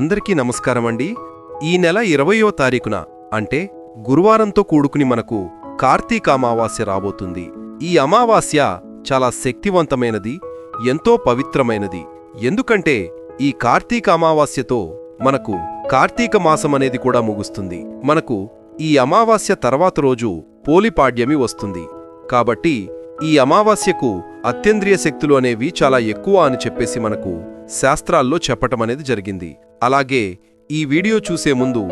అందరికీ నమస్కారం అండి ఈ నెల ఇరవయో తారీఖున అంటే గురువారంతో కూడుకుని మనకు కార్తీక అమావాస్య రాబోతుంది. ఈ అమావాస్య చాలా శక్తివంతమైనది ఎంతో పవిత్రమైనది. ఎందుకంటే ఈ కార్తీక అమావాస్యతో మనకు కార్తీక మాసం అనేది కూడా ముగుస్తుంది. మనకు ఈ అమావాస్య తర్వాత రోజు పోలిపాడ్యమి వస్తుంది. కాబట్టి ఈ అమావాస్యకు అత్యంద్రియ శక్తులు అనేవి చాలా ఎక్కువ అని చెప్పేసి మనకు శాస్త్రాల్లో చెప్పటం అనేది జరిగింది. అలాగే ఈ వీడియో చూసే ముందు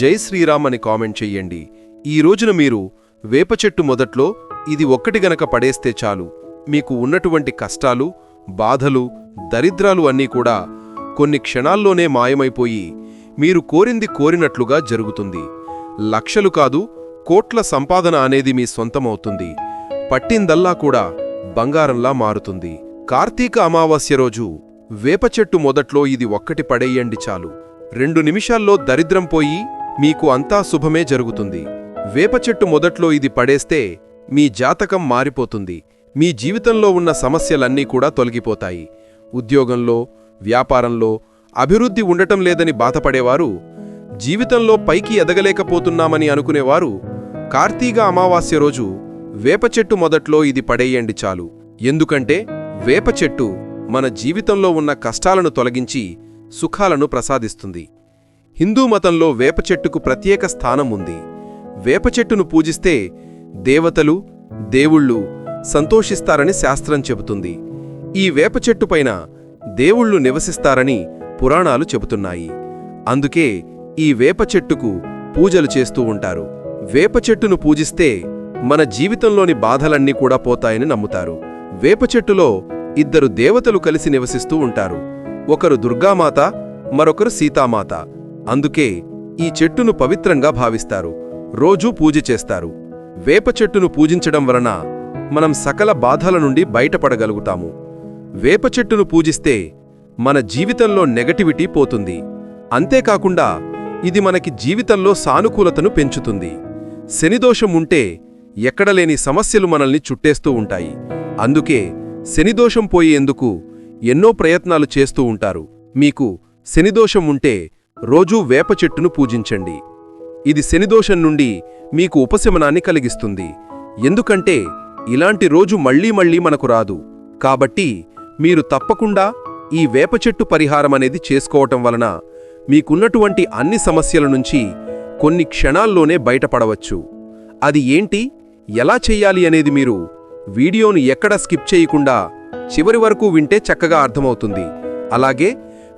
జై శ్రీరామ్ అని కామెంట్ చెయ్యండి ఈ రోజున మీరు వేప చెట్టు మొదట్లో ఇది ఒక్కటి గనక పడేస్తే చాలు. మీకు ఉన్నటువంటి కష్టాలు బాధలు దరిద్రాలు అన్నీ కూడా కొన్ని క్షణాల్లోనే మాయమైపోయి మీరు కోరింది కోరినట్లుగా జరుగుతుంది. లక్షలు కాదు కోట్ల సంపాదన అనేది మీ సొంతమవుతుంది. పట్టిందల్లా కూడా బంగారంలా మారుతుంది. కార్తీక అమావాస్య రోజు వేప చెట్టు మొదట్లో ఇది ఒక్కటి పడేయండి చాలు. రెండు నిమిషాల్లో దరిద్రం పోయి మీకు అంతా శుభమే జరుగుతుంది. వేప చెట్టు మొదట్లో ఇది పడేస్తే మీ జాతకం మారిపోతుంది. మీ జీవితంలో ఉన్న సమస్యలన్నీ కూడా తొలగిపోతాయి. ఉద్యోగంలో వ్యాపారంలో అభివృద్ధి ఉండటం లేదని బాధపడేవారు జీవితంలో పైకి ఎదగలేకపోతున్నామని అనుకునేవారు కార్తీక అమావాస్య రోజు వేప చెట్టు మొదట్లో ఇది పడేయండి చాలు. ఎందుకంటే వేప చెట్టు మన జీవితంలో ఉన్న కష్టాలను తొలగించి సుఖాలను ప్రసాదిస్తుంది. హిందూ మతంలో వేప చెట్టుకు ప్రత్యేక స్థానం ఉంది. వేప చెట్టును పూజిస్తే దేవతలు దేవుళ్ళు సంతోషిస్తారని శాస్త్రం చెబుతుంది. ఈ వేప చెట్టుపైన దేవుళ్ళు నివసిస్తారని పురాణాలు చెబుతున్నాయి. అందుకే ఈ వేప చెట్టుకు పూజలు చేస్తూ ఉంటారు. వేప చెట్టును పూజిస్తే మన జీవితంలోని బాధలన్నీ కూడా పోతాయని నమ్ముతారు. వేప చెట్టులో ఇద్దరు దేవతలు కలిసి నివసిస్తూ ఉంటారు. ఒకరు దుర్గామాత మరొకరు సీతామాత. అందుకే ఈ చెట్టును పవిత్రంగా భావిస్తారు. రోజూ పూజ చేస్తారు. వేప చెట్టును పూజించడం వలన మనం సకల బాధల నుండి బయటపడగలుగుతాము. వేప చెట్టును పూజిస్తే మన జీవితంలో నెగటివిటీ పోతుంది. అంతేకాకుండా ఇది మనకి జీవితంలో సానుకూలతను పెంచుతుంది. శనిదోషం ఉంటే ఎక్కడలేని సమస్యలు మనల్ని చుట్టేస్తూ ఉంటాయి. అందుకే శనిదోషం పోయేందుకు ఎన్నో ప్రయత్నాలు చేస్తూ ఉంటారు. మీకు శనిదోషం ఉంటే రోజూ వేప చెట్టును పూజించండి. ఇది శనిదోషం నుండి మీకు ఉపశమనాన్ని కలిగిస్తుంది. ఎందుకంటే ఇలాంటి రోజు మళ్ళీ మళ్ళీ మనకు రాదు. కాబట్టి మీరు తప్పకుండా ఈ వేప చెట్టు పరిహారం అనేది చేసుకోవటం వలన మీకున్నటువంటి అన్ని సమస్యల నుంచి కొన్ని క్షణాల్లోనే బయటపడవచ్చు. అది ఏంటి? ఎలా చెయ్యాలి అనేది మీరు వీడియోను ఎక్కడ స్కిప్ చేయకుండా చివరి వరకు వింటే చక్కగా అర్థమవుతుంది. అలాగే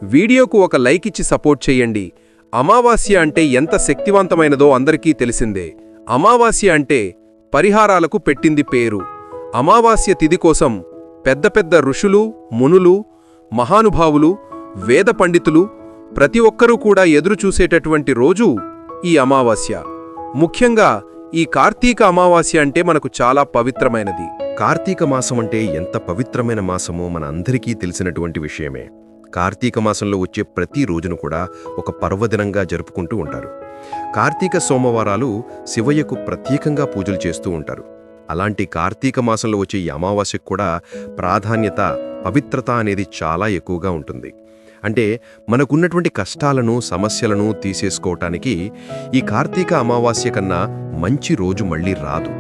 వీడియోకు ఒక లైక్ ఇచ్చి సపోర్ట్ చేయండి. అమావాస్య అంటే ఎంత శక్తివంతమైనదో అందరికీ తెలిసిందే. అమావాస్య అంటే పరిహారాలకు పెట్టింది పేరు. అమావాస్య తిథి కోసం పెద్ద పెద్ద ఋషులు మునులు మహానుభావులు వేద పండితులు ప్రతి ఒక్కరూ కూడా ఎదురుచూసేటటువంటి రోజు ఈ అమావాస్య. ముఖ్యంగా ఈ కార్తీక అమావాస్య అంటే మనకు చాలా పవిత్రమైనది. కార్తీక మాసం అంటే ఎంత పవిత్రమైన మాసమో మన అందరికీ తెలిసినటువంటి విషయమే. కార్తీక మాసంలో వచ్చే ప్రతి రోజును కూడా ఒక పర్వదినంగా జరుపుకుంటూ ఉంటారు. కార్తీక సోమవారాలు శివయ్యకు ప్రత్యేకంగా పూజలు చేస్తూ ఉంటారు. అలాంటి కార్తీక మాసంలో వచ్చే ఈ అమావాస్యకు కూడా ప్రాధాన్యత పవిత్రత అనేది చాలా ఎక్కువగా ఉంటుంది. అంటే మనకున్నటువంటి కష్టాలను సమస్యలను తీసేసుకోవటానికి ఈ కార్తీక అమావాస్య కన్నా మంచి రోజు మళ్ళీ రాదు.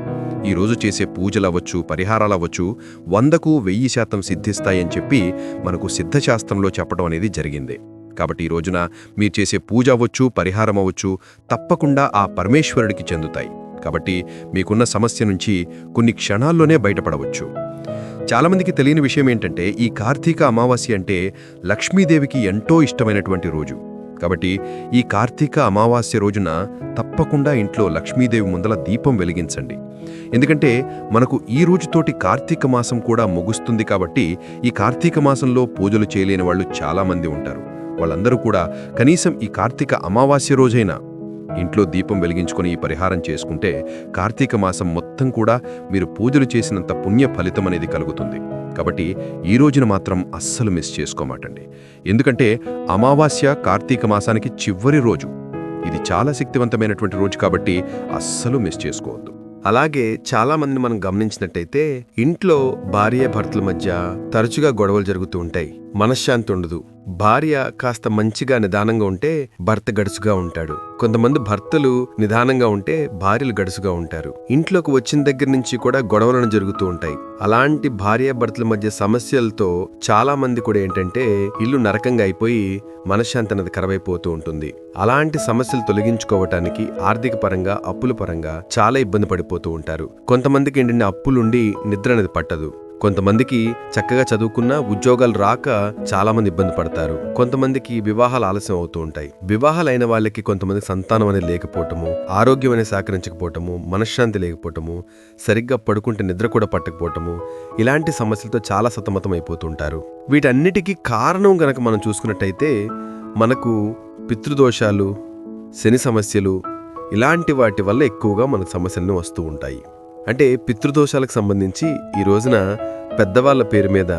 ఈరోజు చేసే పూజలవ్వచ్చు పరిహారాలవ్వచ్చు వందకు వెయ్యి శాతం సిద్ధిస్తాయని చెప్పి మనకు సిద్ధశాస్త్రంలో చెప్పడం అనేది జరిగింది. కాబట్టి ఈ రోజున మీరు చేసే పూజ అవ్వచ్చు పరిహారం అవ్వచ్చు తప్పకుండా ఆ పరమేశ్వరుడికి చెందుతాయి. కాబట్టి మీకున్న సమస్య నుంచి కొన్ని క్షణాల్లోనే బయటపడవచ్చు. చాలామందికి తెలియని విషయం ఏంటంటే ఈ కార్తీక అమావాస్య అంటే లక్ష్మీదేవికి ఎంతో ఇష్టమైనటువంటి రోజు. కాబట్టి ఈ కార్తీక అమావాస్య రోజున తప్పకుండా ఇంట్లో లక్ష్మీదేవి ముందల దీపం వెలిగించండి. ఎందుకంటే మనకు ఈ రోజుతోటి కార్తీక మాసం కూడా ముగుస్తుంది కాబట్టి ఈ కార్తీక మాసంలో పూజలు చేయలేని వాళ్ళు చాలామంది ఉంటారు. వాళ్ళందరూ కూడా కనీసం ఈ కార్తీక అమావాస్య రోజైనా ఇంట్లో దీపం వెలిగించుకొని ఈ పరిహారం చేసుకుంటే కార్తీక మాసం మొత్తం కూడా మీరు పూజలు చేసినంత పుణ్య ఫలితం అనేది కలుగుతుంది. కాబట్టి ఈ రోజున మాత్రం అస్సలు మిస్ చేసుకోమాటండి. ఎందుకంటే అమావాస్య కార్తీక మాసానికి చివరి రోజు. ఇది చాలా శక్తివంతమైనటువంటి రోజు కాబట్టి అస్సలు మిస్ చేసుకోవద్దు. అలాగే చాలా మందిని మనం గమనించినట్టయితే ఇంట్లో భార్య భర్తల మధ్య తరచుగా గొడవలు జరుగుతూ ఉంటాయి. మనశ్శాంతి ఉండదు. భార్య కాస్త మంచిగా నిదానంగా ఉంటే భర్త గడుసుగా ఉంటాడు. కొంతమంది భర్తలు నిదానంగా ఉంటే భార్యలు గడుసుగా ఉంటారు. ఇంట్లోకి వచ్చిన దగ్గర నుంచి కూడా గొడవలను జరుగుతూ ఉంటాయి. అలాంటి భార్య భర్తల మధ్య సమస్యలతో చాలా మంది కూడా ఏంటంటే ఇల్లు నరకంగా అయిపోయి మనశ్శాంతి అనేది కరవైపోతూ ఉంటుంది. అలాంటి సమస్యలు తొలగించుకోవటానికి ఆర్థిక పరంగా అప్పుల పరంగా చాలా ఇబ్బంది పడిపోతూ ఉంటారు. కొంతమందికి ఏంటంటే అప్పులుండి నిద్ర అనేది పట్టదు. కొంతమందికి చక్కగా చదువుకున్న ఉద్యోగాలు రాక చాలామంది ఇబ్బంది పడతారు. కొంతమందికి వివాహాలు ఆలస్యం అవుతూ ఉంటాయి. వివాహాలైన వాళ్ళకి కొంతమంది సంతానం అనేది లేకపోవటము ఆరోగ్యం అనేది సహకరించకపోవటము మనశ్శాంతి లేకపోవటము సరిగ్గా పడుకుంటే నిద్ర కూడా పట్టకపోవటము ఇలాంటి సమస్యలతో చాలా సతమతం అయిపోతుంటారు. వీటన్నిటికీ కారణం గనక మనం చూసుకున్నట్టయితే మనకు పితృదోషాలు శని సమస్యలు ఇలాంటి వాటి వల్ల ఎక్కువగా మనకు సమస్యలను వస్తూ ఉంటాయి. అంటే పితృదోషాలకు సంబంధించి ఈ రోజున పెద్దవాళ్ళ పేరు మీద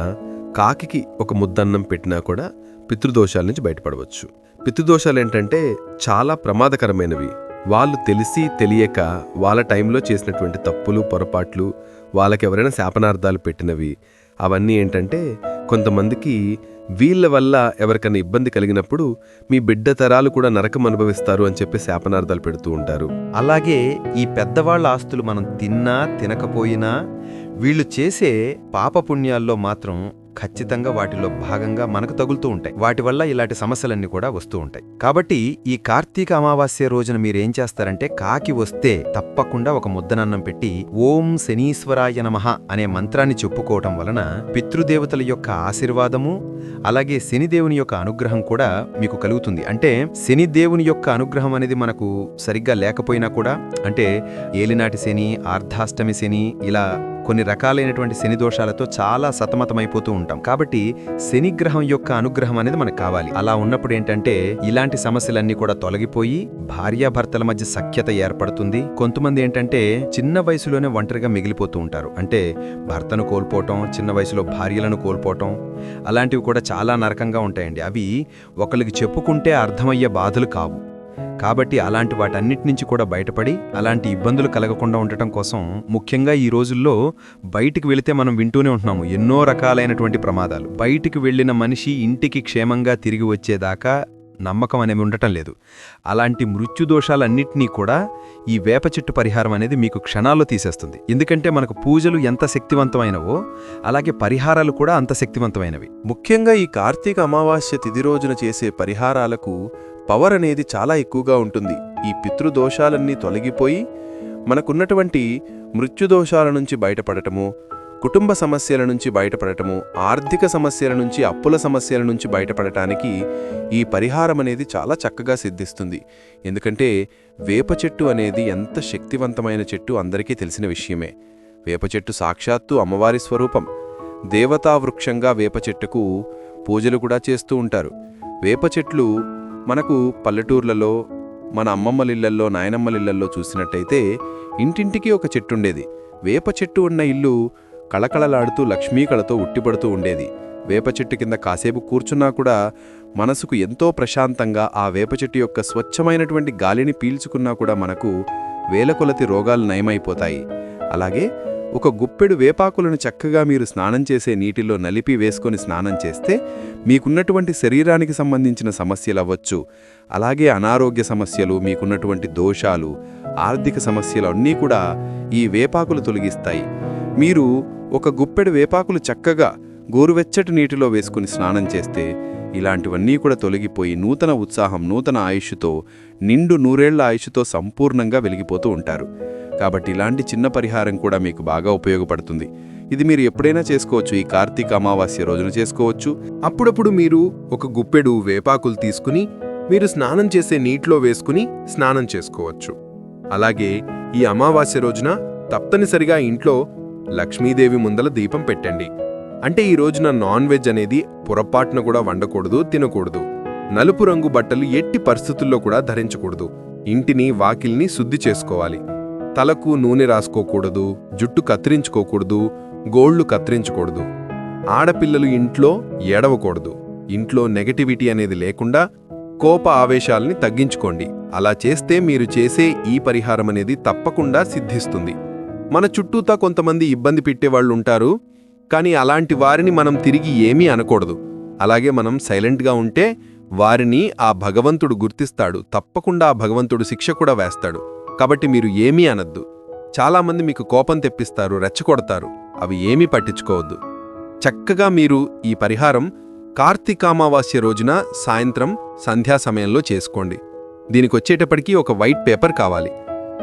కాకికి ఒక ముద్దన్నం పెట్టినా కూడా పితృదోషాల నుంచి బయటపడవచ్చు. పితృదోషాలు ఏంటంటే చాలా ప్రమాదకరమైనవి. వాళ్ళు తెలిసి తెలియక వాళ్ళ టైంలో చేసినటువంటి తప్పులు పొరపాట్లు వాళ్ళకి ఎవరైనా శాపనార్థాలు పెట్టినవి అవన్నీ ఏంటంటే కొంతమందికి వీళ్ళ వల్ల ఎవరికైనా ఇబ్బంది కలిగినప్పుడు మీ బిడ్డ తరాలు కూడా నరకం అనుభవిస్తారు అని చెప్పి శాపనార్థాలు పెడుతూ ఉంటారు. అలాగే ఈ పెద్దవాళ్ళ ఆస్తులు మనం తిన్నా తినకపోయినా వీళ్ళు చేసే పాపపుణ్యాల్లో మాత్రం ఖచ్చితంగా వాటిలో భాగంగా మనకు తగులుతూ ఉంటాయి. వాటి వల్ల ఇలాంటి సమస్యలన్నీ కూడా వస్తూ ఉంటాయి. కాబట్టి ఈ కార్తీక అమావాస్య రోజున మీరేం చేస్తారంటే కాకి వస్తే తప్పకుండా ఒక ముద్దనన్నం పెట్టి ఓం శనీశ్వరాయ నమః అనే మంత్రాన్ని చెప్పుకోవటం వలన పితృదేవతల యొక్క ఆశీర్వాదము అలాగే శనిదేవుని యొక్క అనుగ్రహం కూడా మీకు కలుగుతుంది. అంటే శనిదేవుని యొక్క అనుగ్రహం అనేది మనకు సరిగ్గా లేకపోయినా కూడా అంటే ఏలినాటి శని ఆర్ధాష్టమి శని ఇలా కొన్ని రకాలైనటువంటి శని దోషాలతో చాలా సతమతమైపోతూ ఉంటాం. కాబట్టి శనిగ్రహం యొక్క అనుగ్రహం అనేది మనకు కావాలి. అలా ఉన్నప్పుడు ఏంటంటే ఇలాంటి సమస్యలన్నీ కూడా తొలగిపోయి భార్యాభర్తల మధ్య సఖ్యత ఏర్పడుతుంది. కొంతమంది ఏంటంటే చిన్న వయసులోనే ఒంటరిగా మిగిలిపోతూ ఉంటారు. అంటే భర్తను కోల్పోవటం చిన్న వయసులో భార్యలను కోల్పోవటం అలాంటివి కూడా చాలా నరకంగా ఉంటాయండి. అవి ఒకరికి చెప్పుకుంటే అర్థమయ్యే బాధలు కావు. కాబట్టి అలాంటి వాటన్నిటి నుంచి కూడా బయటపడి అలాంటి ఇబ్బందులు కలగకుండా ఉండటం కోసం ముఖ్యంగా ఈ రోజుల్లో బయటికి వెళితే మనం వింటూనే ఉంటున్నాము. ఎన్నో రకాలైనటువంటి ప్రమాదాలు. బయటికి వెళ్ళిన మనిషి ఇంటికి క్షేమంగా తిరిగి వచ్చేదాకా నమ్మకం అనేవి ఉండటం లేదు. అలాంటి మృత్యుదోషాలన్నింటినీ కూడా ఈ వేప చెట్టు పరిహారం అనేది మీకు క్షణాల్లో తీసేస్తుంది. ఎందుకంటే మనకు పూజలు ఎంత శక్తివంతమైనవో అలాగే పరిహారాలు కూడా అంత శక్తివంతమైనవి. ముఖ్యంగా ఈ కార్తీక అమావాస్య తిథి రోజున చేసే పరిహారాలకు పవర్ అనేది చాలా ఎక్కువగా ఉంటుంది. ఈ పితృదోషాలన్నీ తొలగిపోయి మనకున్నటువంటి మృత్యుదోషాల నుంచి బయటపడటము కుటుంబ సమస్యల నుంచి బయటపడటము ఆర్థిక సమస్యల నుంచి అప్పుల సమస్యల నుంచి బయటపడటానికి ఈ పరిహారం అనేది చాలా చక్కగా సిద్ధిస్తుంది. ఎందుకంటే వేప చెట్టు అనేది ఎంత శక్తివంతమైన చెట్టు అందరికీ తెలిసిన విషయమే. వేప చెట్టు సాక్షాత్తు అమ్మవారి స్వరూపం. దేవతా వృక్షంగా వేప చెట్టుకు పూజలు కూడా చేస్తూ ఉంటారు. వేప చెట్లు మనకు పల్లెటూర్లలో మన అమ్మమ్మలిళ్ళల్లో నాయనమ్మలిళ్ళల్లో చూసినట్టయితే ఇంటింటికి ఒక చెట్టుండేది వేప చెట్టు ఉన్న ఇల్లు కళకళలాడుతూ లక్ష్మీకళతో ఉట్టిపడుతూ ఉండేది. వేప చెట్టు కింద కాసేపు కూర్చున్నా కూడా మనసుకు ఎంతో ప్రశాంతంగా ఆ వేప చెట్టు యొక్క స్వచ్ఛమైనటువంటి గాలిని పీల్చుకున్నా కూడా మనకు వేలకొలతి రోగాలు నయమైపోతాయి. అలాగే ఒక గుప్పెడు వేపాకులను చక్కగా మీరు స్నానం చేసే నీటిలో నలిపి వేసుకొని స్నానం చేస్తే మీకున్నటువంటి శరీరానికి సంబంధించిన సమస్యలు అవ్వచ్చు. అలాగే అనారోగ్య సమస్యలు మీకున్నటువంటి దోషాలు ఆర్థిక సమస్యలు అన్నీ కూడా ఈ వేపాకులు తొలగిస్తాయి. మీరు ఒక గుప్పెడు వేపాకులు చక్కగా గోరువెచ్చటి నీటిలో వేసుకుని స్నానం చేస్తే ఇలాంటివన్నీ కూడా తొలగిపోయి నూతన ఉత్సాహం నూతన ఆయుష్తో నిండు నూరేళ్ళ ఆయుష్తో సంపూర్ణంగా వెలిగిపోతూ ఉంటారు. కాబట్టి ఇలాంటి చిన్న పరిహారం కూడా మీకు బాగా ఉపయోగపడుతుంది. ఇది మీరు ఎప్పుడైనా చేసుకోవచ్చు. ఈ కార్తీక అమావాస్య రోజున చేసుకోవచ్చు. అప్పుడప్పుడు మీరు ఒక గుప్పెడు వేపాకులు తీసుకుని మీరు స్నానం చేసే నీటిలో వేసుకుని స్నానం చేసుకోవచ్చు. అలాగే ఈ అమావాస్య రోజున తప్పనిసరిగా ఇంట్లో లక్ష్మీదేవి ముందల దీపం పెట్టండి. అంటే ఈ రోజున నాన్ వెజ్ అనేది పొరపాటున కూడా వండకూడదు తినకూడదు. నలుపు రంగు బట్టలు ఎట్టి పరిస్థితుల్లో కూడా ధరించకూడదు. ఇంటిని వాకిల్ని శుద్ధి చేసుకోవాలి. తలకు నూనె రాసుకోకూడదు జుట్టు కత్తిరించుకోకూడదు గోళ్ళు కత్తిరించకూడదు. ఆడపిల్లలు ఇంట్లో ఏడవకూడదు. ఇంట్లో నెగటివిటీ అనేది లేకుండా కోప ఆవేశాల్ని తగ్గించుకోండి. అలా చేస్తే మీరు చేసే ఈ పరిహారం అనేది తప్పకుండా సిద్ధిస్తుంది. మన చుట్టూతా కొంతమంది ఇబ్బంది పెట్టేవాళ్ళు ఉంటారు కానీ అలాంటి వారిని మనం తిరిగి ఏమీ అనకూడదు. అలాగే మనం సైలెంట్గా ఉంటే వారిని ఆ భగవంతుడు గుర్తిస్తాడు. తప్పకుండా ఆ భగవంతుడు శిక్ష కూడా వేస్తాడు. కాబట్టి మీరు ఏమీ అనద్దు. చాలామంది మీకు కోపం తెప్పిస్తారు రెచ్చగొడతారు. అవి ఏమీ పట్టించుకోవద్దు. చక్కగా మీరు ఈ పరిహారం కార్తీకామావాస్య రోజున సాయంత్రం సంధ్యా సమయంలో చేసుకోండి. దీనికొచ్చేటప్పటికీ ఒక వైట్ పేపర్ కావాలి.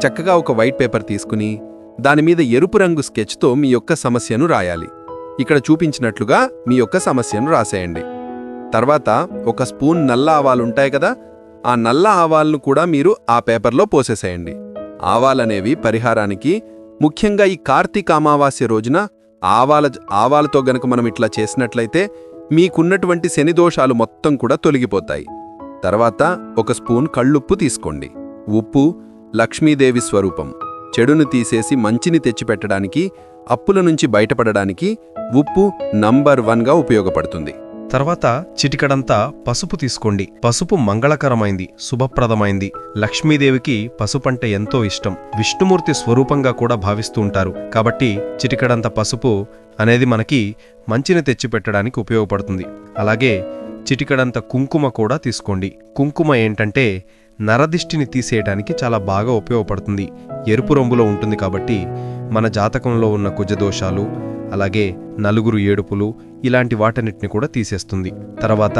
చక్కగా ఒక వైట్ పేపర్ తీసుకుని దానిమీద ఎరుపు రంగు స్కెచ్తో మీ యొక్క సమస్యను రాయాలి. ఇక్కడ చూపించినట్లుగా మీ యొక్క సమస్యను రాసేయండి. తర్వాత ఒక స్పూన్ నల్ల ఆవాలుంటాయి కదా ఆ నల్ల ఆవాలను కూడా మీరు ఆ పేపర్లో పోసేసేయండి. ఆవాలనేవి పరిహారానికి ముఖ్యంగా ఈ కార్తీక అమావాస్య రోజున ఆవాల ఆవాలతో గనక మనం ఇట్లా చేసినట్లయితే మీకున్నటువంటి శని దోషాలు మొత్తం కూడా తొలగిపోతాయి. తర్వాత ఒక స్పూన్ కళ్ళుప్పు తీసుకోండి. ఉప్పు లక్ష్మీదేవి స్వరూపం. చెడును తీసేసి మంచిని తెచ్చిపెట్టడానికి అప్పుల నుంచి బయటపడడానికి ఉప్పు నంబర్ వన్గా ఉపయోగపడుతుంది. తర్వాత చిటికడంతా పసుపు తీసుకోండి. పసుపు మంగళకరమైంది శుభప్రదమైంది. లక్ష్మీదేవికి పసుపంటే ఎంతో ఇష్టం. విష్ణుమూర్తి స్వరూపంగా కూడా భావిస్తూ ఉంటారు. కాబట్టి చిటికడంత పసుపు అనేది మనకి మంచిని తెచ్చిపెట్టడానికి ఉపయోగపడుతుంది. అలాగే చిటికడంత కుంకుమ కూడా తీసుకోండి. కుంకుమ ఏంటంటే నరదిష్టిని తీసేయడానికి చాలా బాగా ఉపయోగపడుతుంది. ఎరుపు రంగులో ఉంటుంది కాబట్టి మన జాతకంలో ఉన్న కుజదోషాలు అలాగే నలుగురు ఏడుపులు ఇలాంటి వాటన్నిటిని కూడా తీసేస్తుంది. తర్వాత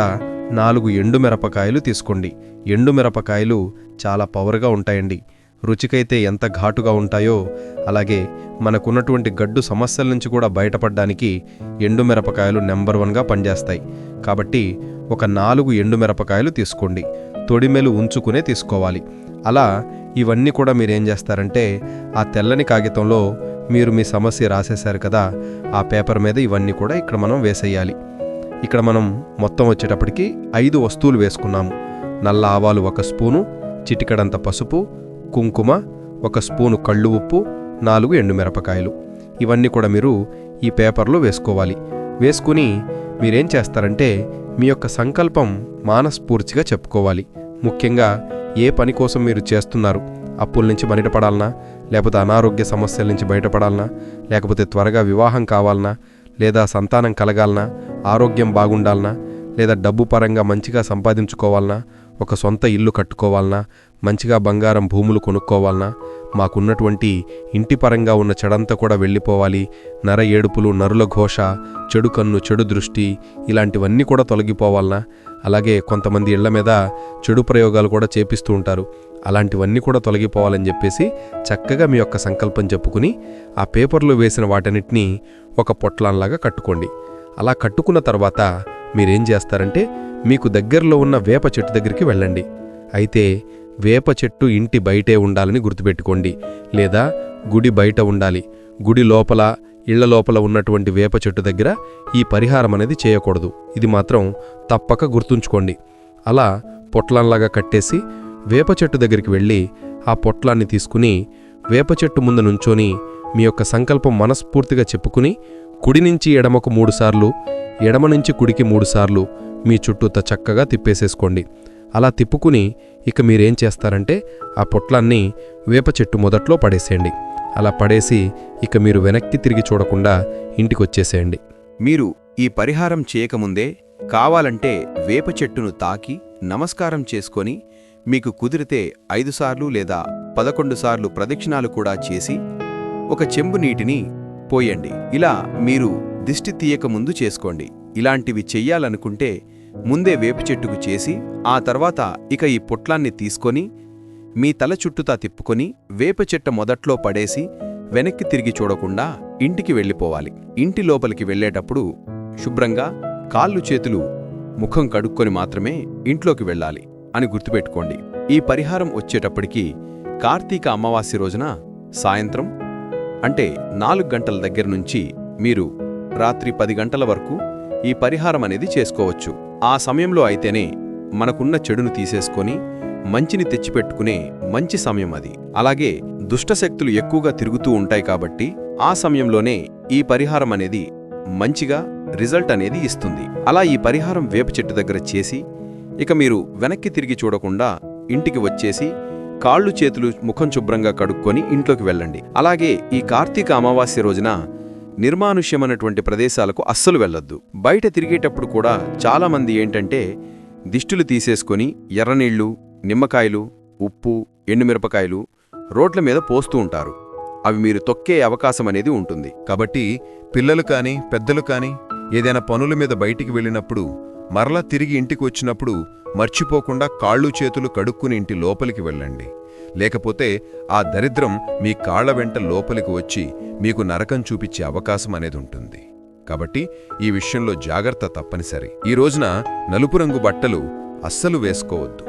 నాలుగు ఎండుమిరపకాయలు తీసుకోండి. ఎండుమిరపకాయలు చాలా పవర్గా ఉంటాయండి. రుచికైతే ఎంత ఘాటుగా ఉంటాయో అలాగే మనకున్నటువంటి గడ్డు సమస్యల నుంచి కూడా బయటపడడానికి ఎండుమిరపకాయలు నెంబర్ వన్గా పనిచేస్తాయి. కాబట్టి ఒక నాలుగు ఎండుమిరపకాయలు తీసుకోండి. తొడిమెలు ఉంచుకునే తీసుకోవాలి. అలా ఇవన్నీ కూడా మీరేం చేస్తారంటే ఆ తెల్లని కాగితంలో మీరు మీ సమస్య రాసేశారు కదా ఆ పేపర్ మీద ఇవన్నీ కూడా ఇక్కడ మనం వేసేయాలి. ఇక్కడ మనం మొత్తం వచ్చేటప్పటికి ఐదు వస్తువులు వేసుకున్నాము. నల్ల ఆవాలు ఒక స్పూను చిటికడంత పసుపు కుంకుమ ఒక స్పూను కళ్ళు ఉప్పు నాలుగు ఎండుమిరపకాయలు ఇవన్నీ కూడా మీరు ఈ పేపర్లో వేసుకోవాలి. వేసుకుని మీరేం చేస్తారంటే మీ యొక్క సంకల్పం మానస్ఫూర్తిగా చెప్పుకోవాలి. ముఖ్యంగా ఏ పని కోసం మీరు చేస్తున్నారు? అప్పుల నుంచి బయటపడాలనా? లేకపోతే అనారోగ్య సమస్యల నుంచి బయటపడాలనా? లేకపోతే త్వరగా వివాహం కావాలనా? లేదా సంతానం కలగాలనా? ఆరోగ్యం బాగుండాలనా? లేదా డబ్బు పరంగా మంచిగా సంపాదించుకోవాలనా? ఒక సొంత ఇల్లు కట్టుకోవాలనా? మంచిగా బంగారం భూములు కొనుక్కోవాలనా? మాకున్నటువంటి ఇంటి పరంగా ఉన్న చెడంతా కూడా వెళ్ళిపోవాలి. నర ఏడుపులు నరుల ఘోష చెడు కన్ను చెడు దృష్టి ఇలాంటివన్నీ కూడా తొలగిపోవాలనా? అలాగే కొంతమంది ఇళ్ళ మీద చెడు ప్రయోగాలు కూడా చేపిస్తూ ఉంటారు. అలాంటివన్నీ కూడా తొలగిపోవాలని చెప్పేసి చక్కగా మీ యొక్క సంకల్పం చెప్పుకుని ఆ పేపర్లో వేసిన వాటన్నిటినీ ఒక పొట్లాన్లాగా కట్టుకోండి. అలా కట్టుకున్న తర్వాత మీరేం చేస్తారంటే మీకు దగ్గరలో ఉన్న వేప చెట్టు దగ్గరికి వెళ్ళండి. అయితే వేప చెట్టు ఇంటి బయటే ఉండాలని గుర్తుపెట్టుకోండి. లేదా గుడి బయట ఉండాలి. గుడి లోపల ఇళ్ళ లోపల ఉన్నటువంటి వేప చెట్టు దగ్గర ఈ పరిహారం అనేది చేయకూడదు. ఇది మాత్రం తప్పక గుర్తుంచుకోండి. అలా పొట్లంలాగా కట్టేసి వేప చెట్టు దగ్గరికి వెళ్ళి ఆ పొట్లాన్ని తీసుకుని వేప చెట్టు ముందు నుంచొని మీ యొక్క సంకల్పం మనస్ఫూర్తిగా చెప్పుకుని కుడి నుంచి ఎడమకు మూడుసార్లు ఎడమ నుంచి కుడికి మూడుసార్లు మీ చుట్టూత చక్కగా తిప్పేసేసుకోండి. అలా తిప్పుకుని ఇక మీరేం చేస్తారంటే ఆ పొట్లాన్ని వేప చెట్టు మొదట్లో పడేసేయండి. అలా పడేసి ఇక మీరు వెనక్కి తిరిగి చూడకుండా ఇంటికొచ్చేసేయండి. మీరు ఈ పరిహారం చేయకముందే కావాలంటే వేప చెట్టును తాకి నమస్కారం చేసుకొని మీకు కుదిరితే ఐదుసార్లు లేదా పదకొండు సార్లు ప్రదక్షిణాలు కూడా చేసి ఒక చెంబు నీటిని పోయండి. ఇలా మీరు దిష్టి తీయకముందు చేసుకోండి. ఇలాంటివి చెయ్యాలనుకుంటే ముందే వేప చెట్టుకు చేసి ఆ తర్వాత ఇక ఈ పొట్లాన్ని తీసుకొని మీ తల చుట్టుతా తిప్పుకొని వేప చెట్ట మొదట్లో పడేసి వెనక్కి తిరిగి చూడకుండా ఇంటికి వెళ్ళిపోవాలి. ఇంటి లోపలికి వెళ్ళేటప్పుడు శుభ్రంగా కాళ్ళు చేతులు ముఖం కడుక్కొని మాత్రమే ఇంట్లోకి వెళ్ళాలి అని గుర్తుపెట్టుకోండి. ఈ పరిహారం వచ్చేటప్పటికి కార్తీక అమావాస్య రోజున సాయంత్రం అంటే నాలుగు గంటల దగ్గర నుంచి మీరు రాత్రి పది గంటల వరకు ఈ పరిహారం అనేది చేసుకోవచ్చు. ఆ సమయంలో అయితేనే మనకున్న చెడును తీసేసుకొని మంచిని తెచ్చిపెట్టుకునే మంచి సమయం అది. అలాగే దుష్టశక్తులు ఎక్కువగా తిరుగుతూ ఉంటాయి కాబట్టి ఆ సమయంలోనే ఈ పరిహారం అనేది మంచిగా రిజల్ట్ అనేది ఇస్తుంది. అలా ఈ పరిహారం వేప చెట్టు దగ్గర చేసి ఇక మీరు వెనక్కి తిరిగి చూడకుండా ఇంటికి వచ్చేసి కాళ్ళు చేతులు ముఖం శుభ్రంగా కడుక్కొని ఇంట్లోకి వెళ్ళండి. అలాగే ఈ కార్తీక అమావాస్య రోజున నిర్మానుష్యమైనటువంటి ప్రదేశాలకు అస్సలు వెళ్ళొద్దు. బయట తిరిగేటప్పుడు కూడా చాలామంది ఏంటంటే దిష్టులు తీసేసుకొని ఎర్రనీళ్ళు నిమ్మకాయలు ఉప్పు ఎండుమిరపకాయలు రోడ్ల మీద పోస్తూ ఉంటారు. అవి మీరు తొక్కే అవకాశం అనేది ఉంటుంది. కాబట్టి పిల్లలు కానీ పెద్దలు కానీ ఏదైనా పనుల మీద బయటికి వెళ్ళినప్పుడు మరలా తిరిగి ఇంటికి వచ్చినప్పుడు మర్చిపోకుండా కాళ్ళు చేతులు కడుక్కుని ఇంటి లోపలికి వెళ్ళండి. లేకపోతే ఆ దరిద్రం మీ కాళ్ళ వెంట లోపలికి వచ్చి మీకు నరకం చూపించే అవకాశం అనేది ఉంటుంది. కాబట్టి ఈ విషయంలో జాగ్రత్త తప్పనిసరి. ఈ రోజున నలుపు రంగు బట్టలు అస్సలు వేసుకోవద్దు.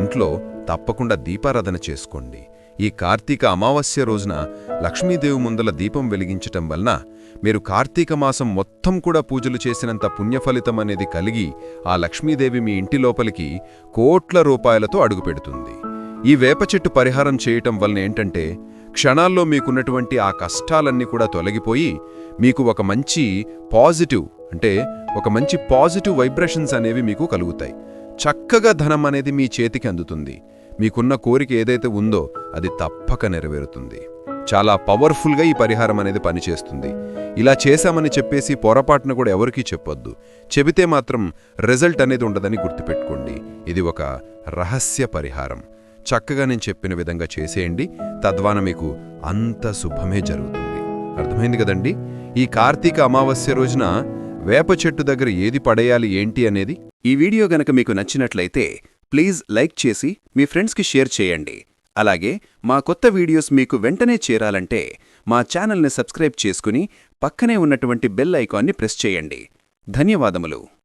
ఇంట్లో తప్పకుండా దీపారాధన చేసుకోండి. ఈ కార్తీక అమావాస్య రోజున లక్ష్మీదేవి ముందల దీపం వెలిగించటం వలన మీరు కార్తీక మాసం మొత్తం కూడా పూజలు చేసినంత పుణ్యఫలితం అనేది కలిగి ఆ లక్ష్మీదేవి మీ ఇంటి లోపలికి కోట్ల రూపాయలతో అడుగుపెడుతుంది. ఈ వేప చెట్టు పరిహారం చేయటం వలన ఏంటంటే క్షణాల్లో మీకున్నటువంటి ఆ కష్టాలన్నీ కూడా తొలగిపోయి మీకు ఒక మంచి పాజిటివ్ అంటే ఒక మంచి పాజిటివ్ వైబ్రేషన్స్ అనేవి మీకు కలుగుతాయి. చక్కగా ధనం అనేది మీ చేతికి అందుతుంది. మీకున్న కోరిక ఏదైతే ఉందో అది తప్పక నెరవేరుతుంది. చాలా పవర్ఫుల్గా ఈ పరిహారం అనేది పనిచేస్తుంది. ఇలా చేశామని చెప్పేసి పొరపాటున కూడా ఎవరికీ చెప్పొద్దు. చెబితే మాత్రం రిజల్ట్ అనేది ఉండదని గుర్తుపెట్టుకోండి. ఇది ఒక రహస్య పరిహారం. చక్కగా నేను చెప్పిన విధంగా చేసేయండి. తద్వాన మీకు అంత శుభమే జరుగుతుంది. అర్థమైంది కదండి? ఈ కార్తీక అమావాస్య రోజున వేప చెట్టు దగ్గర ఏది పడేయాలి ఏంటి అనేది ఈ వీడియో గనక మీకు నచ్చినట్లయితే ప్లీజ్ లైక్ చేసి మీ ఫ్రెండ్స్కి షేర్ చేయండి. అలాగే మా కొత్త వీడియోస్ మీకు వెంటనే చేరాలంటే మా ఛానల్ని సబ్స్క్రైబ్ చేసుకుని పక్కనే ఉన్నటువంటి బెల్ ఐకాన్ని ప్రెస్ చేయండి. ధన్యవాదములు.